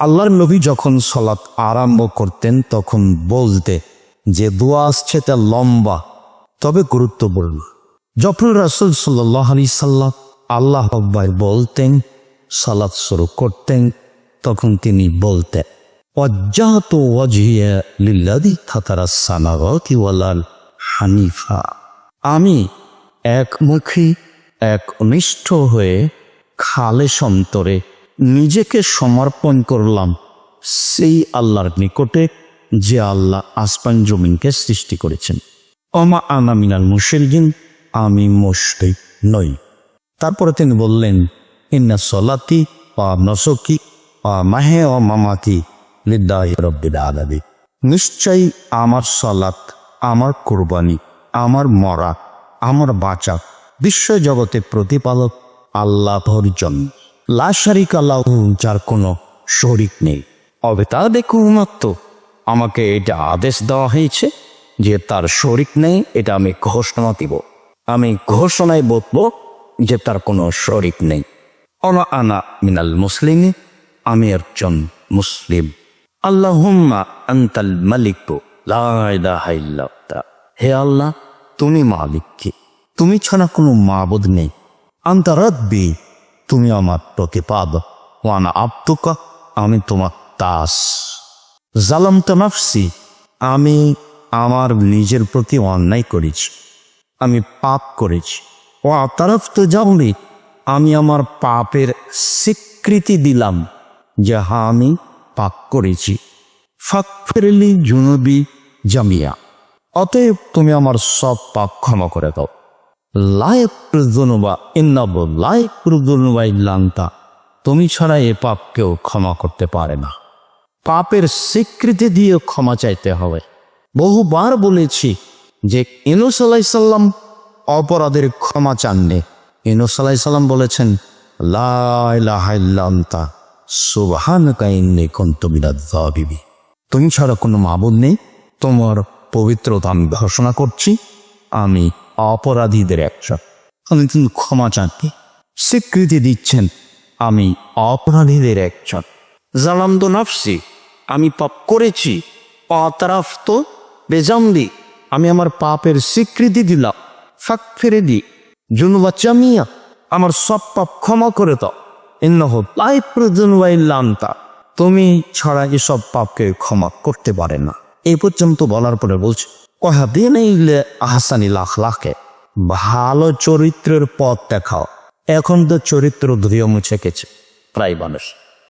আল্লাহর নবী যখন সলাৎ আরম্ভ করতেন, তখন বলতে, যে দোয়া আসছে তা লম্বা, তবে গুরুত্বপূর্ণ। যখন রাসুল সাল্লাহ আলি সাল্লাম আল্লাহ আকবার বলতেন সালাত শুরু করতেন, তখন তিনি বলতেন অজ্জাত লিল্লাদি থাতারা সানাগতি ওয়ালাল হানিফা। আমি একমুখী এক অনিষ্ঠ হয়ে খালে সন্তরে নিজেকে সমর্পণ করলাম সেই আল্লাহর নিকটে, যে আল্লাহ আসমান জমিনকে সৃষ্টি করেছেন। অমা আনা মিনাল মুশরিকিন, আমি মুশরিক নই। তারপরে তিনি বললেন, ইন্না সলাতি অ নসকি অ মাহে অ মামাতি লিদ্দাহি নিশ্চয়ই আমার সলাত আমার কোরবানি, আমার মরা, আমার বাঁচা বিশ্ব জগতে প্রতিপালক আল্লাহর জন্য। লাশারিক আল্লাহ যার কোনো শরিক নেই। অবে তা দেখুন মাত্র, আমাকে এটা আদেশ দেওয়া হয়েছে যে তার শরিক নেই, এটা আমি ঘোষণা দিব। আমি ঘোষণায় বলব যে তার কোনো শরিক নেই। অনা আনা মিনাল মুসলিম, আমি একজন মুসলিম। আল্লাহুম্মা আন্তাল মালিক। হে আল্লাহ, তুমি মালিক কি তুমি ছাড়া কোনো মাবুদ নেই। আন্তা তুমি আমার প্রতিপাদ ওয়ানা আব্দুকা, আমি তোমার দাস জালাম নাফসি, আমি আমার নিজের প্রতি অন্যায় করেছি। আমি পাপ করেছি। ও তরফ তো যাবনি আমি আমার পাপের স্বীকৃতি দিলাম যে হ্যাঁ আমি পাপ করেছি। ফাকফেরলি জুনবি জামিয়া। অতএব তুমি আমার সব পাপ ক্ষমা করে দাও। লায়ক প্রজনবা ইন্নাব লায়ক প্রজনবা ইল্লান্তা তুমি ছাড়া এ পাপ কেউ ক্ষমা করতে পারে না। পাপের স্বীকৃতি দিয়ে ক্ষমা চাইতে হবে। বহুবার বলেছি যে ইনুস আলাইসাল্লাম অপরাধের ক্ষমা চাননি। ইনুস আলাইসাল্লাম বলেছেন লাইলাহাইল্লান্তা সুবহান কাইন্নি কন্তবিরাদ্দাবিবি তুমি ছাড়া কোনো মাবুদ নেই। তোমার পবিত্রতা আমি ঘোষণা করছি। আমি অপরাধীদের একজন আমি কিন্তু ক্ষমা চাননি স্বীকৃতি দিচ্ছেন আমি অপরাধীদের একজন জালাম তো নাফসি, আমি পাপ করেছি অতারাফ তো বেজাম্বি আমি আমার পাপের স্বীকৃতি দিলাম। ফাঁক ফেরে দি। জুনুবা চামিয়া আমার সব পাপ ক্ষমা করে দাও। ইন্নহ লাই প্রজনবাইল্লান্তা তুমি ছাড়া এসব পাপকে ক্ষমা করতে পারে না। এ পর্যন্ত বলার পরে বলছে কহা এইলে আহসানিল আখলাকে ভালো চরিত্রের পথ দেখাও। এখন তো চরিত্র ধুয়ে মুছে গেছে, প্রায় মানুষ।